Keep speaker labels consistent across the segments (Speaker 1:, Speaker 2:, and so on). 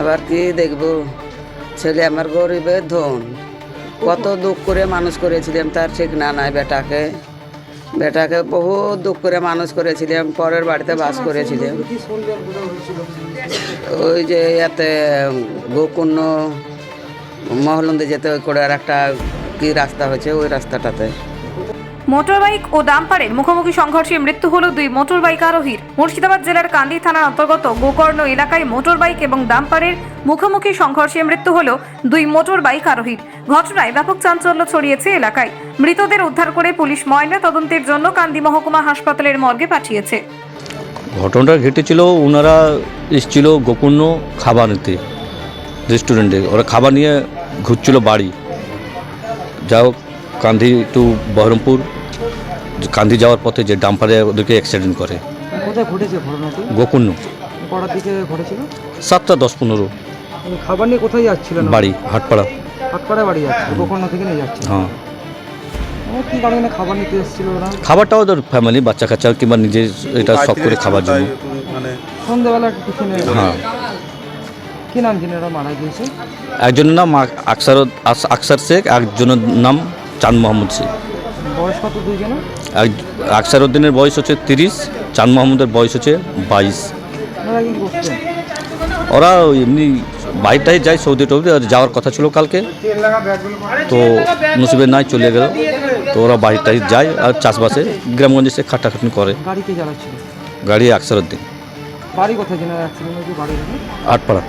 Speaker 1: আবার কি দেখব? ছেলে আমার গরিবের ধন। কত দুঃখ করে মানুষ করেছিলাম, তার ঠিক না নাই বেটাকে। বেটাকে বহু দুঃখ করে মানুষ করেছিলাম, পরের বাড়িতে বাস করেছিলাম। ওই যে ইয়াতে গোকুণ্য মহলন্দে যেতে ওই করে আর একটা কি রাস্তা হয়েছে, ওই রাস্তাটাতে।
Speaker 2: মোটরবাইক ও ডাম্পারের মুখোমুখি সংঘর্ষে মৃত্যু হলো দুই মোটরবাইক আরোহীর। মুর্শিদাবাদ জেলার কান্দি থানার অন্তর্গত গোকর্ণ এলাকায় মোটরবাইক এবং ডাম্পারের মুখোমুখি সংঘর্ষে মৃত্যু হলো দুই মোটরবাইক আরোহীর। ঘটনায় ব্যাপক চাঞ্চল্য ছড়িয়েছে এলাকায়। মৃতদের উদ্ধার করে পুলিশ ময়না তদন্তের জন্য কান্দি মহকুমা হাসপাতালের মর্গে পাঠিয়েছে।
Speaker 3: ঘটনাটা ঘটেছিল ওনারা এসেছিল গোকুণ্য খাবার নিতে রেস্টুরেন্টে। ওরা খাবার নিয়ে ঘুরছিল বাড়ি। যাই হোক টু বহরমপুর কান্ধি যাওয়ার পথে যে ডাম্পারে ওদেরকে অ্যাক্সিডেন্ট করে।
Speaker 4: কোথায় ঘটেছে ঘটনাটি?
Speaker 3: গোকুণ্য
Speaker 4: কটার দিকে ঘটেছিল?
Speaker 3: সাতটা দশ পনেরো।
Speaker 4: খাবার নিয়ে কোথায় যাচ্ছিলেন?
Speaker 3: বাড়ি হাটপাড়া।
Speaker 4: হাটপাড়ায় বাড়ি যাচ্ছে গোকর্ণ থেকে নিয়ে যাচ্ছে
Speaker 3: হ্যাঁ।
Speaker 4: কি কারণে খাবার নিতে এসেছিল ওরা?
Speaker 3: খাবারটাও ওদের ফ্যামিলি বাচ্চা কাচ্চা কিংবা নিজের এটা শখ করে খাবার জন্য।
Speaker 4: টিফিনে
Speaker 3: হ্যাঁ।
Speaker 4: কি নাম যিনি? ওরা মারা গিয়েছে?
Speaker 3: একজনের নাম আক- আকসার আকসার শেখ একজনের নাম চাঁদ মোহাম্মদ শেখ।
Speaker 4: বয়স কত
Speaker 3: আকসার উদ্দিনের বয়স হচ্ছে তিরিশ চাঁদ মোহাম্মদের বয়স হচ্ছে বাইশ।
Speaker 4: ওরা
Speaker 3: এমনি বাইরটাই যায় সৌদি টৌদি আর যাওয়ার কথা ছিল কালকে। তো মুসিবের নাই চলে গেল। তো ওরা বাইরটাই যায় আর চাষবাসে গ্রামগঞ্জে সে খাটাখাটনি করে। গাড়ি আকসার উদ্দিন আটপাড়া।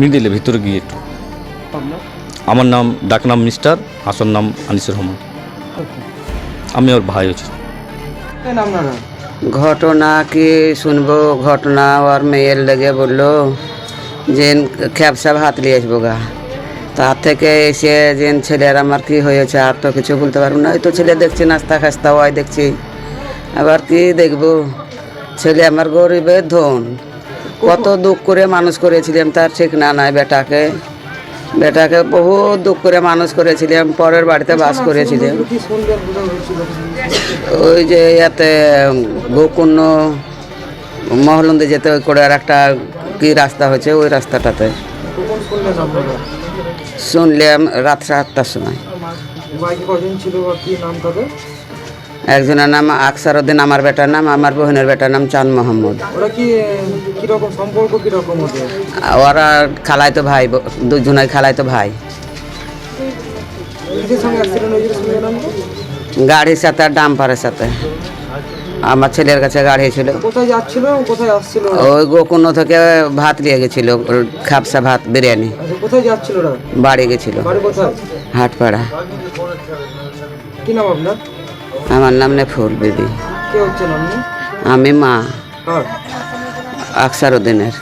Speaker 3: মিডিলে ভিতরে গিয়ে একটু। আমার নাম ডাকনাম মিস্টার হাসন নাম আনিসুর রহমান। আমি ওর ভাই হচ্ছি।
Speaker 1: ঘটনা কি শুনব? ঘটনা ওর মেয়ের লেগে বলল যে খ্যাপসা ভাত নিয়ে আসব গা। তার থেকে এসে যে ছেলের আমার কি হয়েছে আর তো কিছু বলতে পারব না। ওই তো ছেলে দেখছি নাস্তা খাস্তা ওই দেখছি। আবার কি দেখব? ছেলে আমার গরিবের ধন। কত দুঃখ করে মানুষ করেছিলাম তার ঠিক না নাই বেটাকে। বেটাকে বহু দুঃখ করে মানুষ করেছিলাম, পরের বাড়িতে বাস করেছিলাম। ওই যে ইয়াতে গোকুণ্য মহলন্দে যেতে করে আর একটা কি রাস্তা হয়েছে ওই রাস্তাটাতে। শুনলাম রাত সাতটার সময়। একজনের নাম আকসার উদ্দিন আমার বেটার নাম আমার বোনের বেটার নাম চান মোহাম্মদ।
Speaker 4: ওরা কি কীরকম সম্পর্ক কীরকম ওদের?
Speaker 1: ওরা খালাইতো ভাই ব- দুজনাই খালাইতো ভাই।
Speaker 4: তো
Speaker 1: গাড়ির সাথে আর ডাম্পারের সাথে। আমার ছেলের কাছে গাড়ি ছিল।
Speaker 4: কোথায় যাচ্ছিল কোথায় আসছিল?
Speaker 1: ওই গোকুণ্য থেকে ভাত নিয়ে গেছিল খাপসা ভাত বিরিয়ানি।
Speaker 4: আচ্ছা কোথায় যাচ্ছিল
Speaker 1: বাড়ি গেছিল।
Speaker 4: বাড়ি কোথায়?
Speaker 1: হাটপাড়া।
Speaker 4: কি নাম আপনার?
Speaker 1: আমার নাম নেফুল বিবি।
Speaker 4: কে
Speaker 1: আমি মা। আকসার উদ্দিনের